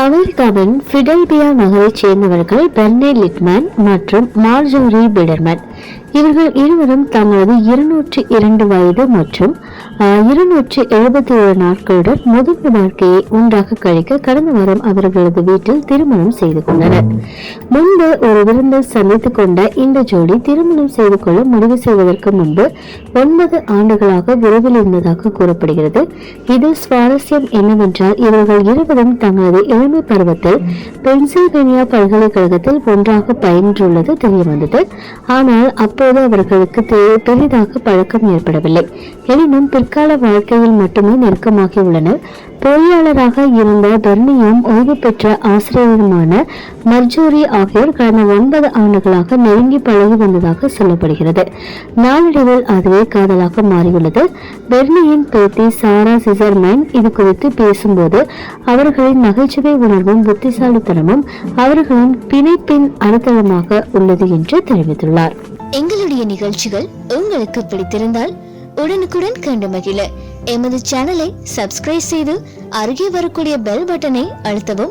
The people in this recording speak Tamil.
அமெரிக்காவின் ஃபிடல்பியா நகரைச் சேர்ந்தவர்கள் பெர்னே லிட்மேன் மற்றும் மார்ஜோரி பிடர்மன் இவர்கள் இருவரும் தங்களது இருநூற்றி இரண்டு வயது மற்றும் இருநூற்றி எழுபத்தி ஏழு நாட்களுடன் முதல் வாழ்க்கையை ஒன்றாக கழிக்க கடந்த வாரம் அவர்களது வீட்டில் திருமணம் செய்து கொண்டனர். முன்பு ஒரு விருந்தில் சந்தித்துக் கொண்ட இந்த ஜோடி திருமணம் செய்து கொள்ள முடிவு செய்வதற்கு முன்பு ஒன்பது ஆண்டுகளாக விரைவில் இருந்ததாக கூறப்படுகிறது. இதில் சுவாரஸ்யம் என்னவென்றால் இவர்கள் இருவரும் தங்களது இளமை பருவத்தில் பென்சில்வேனியா பல்கலைக்கழகத்தில் ஒன்றாக பயின்றுள்ளது தெரிய வந்தது ஆனால் அப்போது அவர்களுக்கு பெரிதாக பழக்கம் ஏற்படவில்லை. எனினும் பிற்கால வாழ்க்கையில் மட்டுமே நெருக்கமாகி உள்ளனர். பொறியாளராக இருந்த தர்ணியும் ஓய்வு பெற்ற ஆசிரியருமான மர்ஜூரி ஆகியோர் கடந்த ஒன்பது ஆண்டுகளாக நெருங்கி பழகி வந்ததாக சொல்லப்படுகிறது. நாளடைவில் அதுவே காதலாக மாறியுள்ளது. பெர்னியின் பேத்தி சாரா சிசர்மேன் இது குறித்து பேசும்போது அவர்களின் நகைச்சுவை உணர்வும் புத்திசாலித்தனமும் அவர்களின் பிணைப்பின் அடித்தளமாக உள்ளது என்று தெரிவித்துள்ளார். எங்களுடைய நிகழ்ச்சிகள் உங்களுக்கு பிடித்திருந்தால் உடனுக்குடன் கண்டு மகிழ. எமது சேனலை சப்ஸ்கிரைப் செய்து அருகே வரக்கூடிய பெல் பட்டனை அழுத்தவும்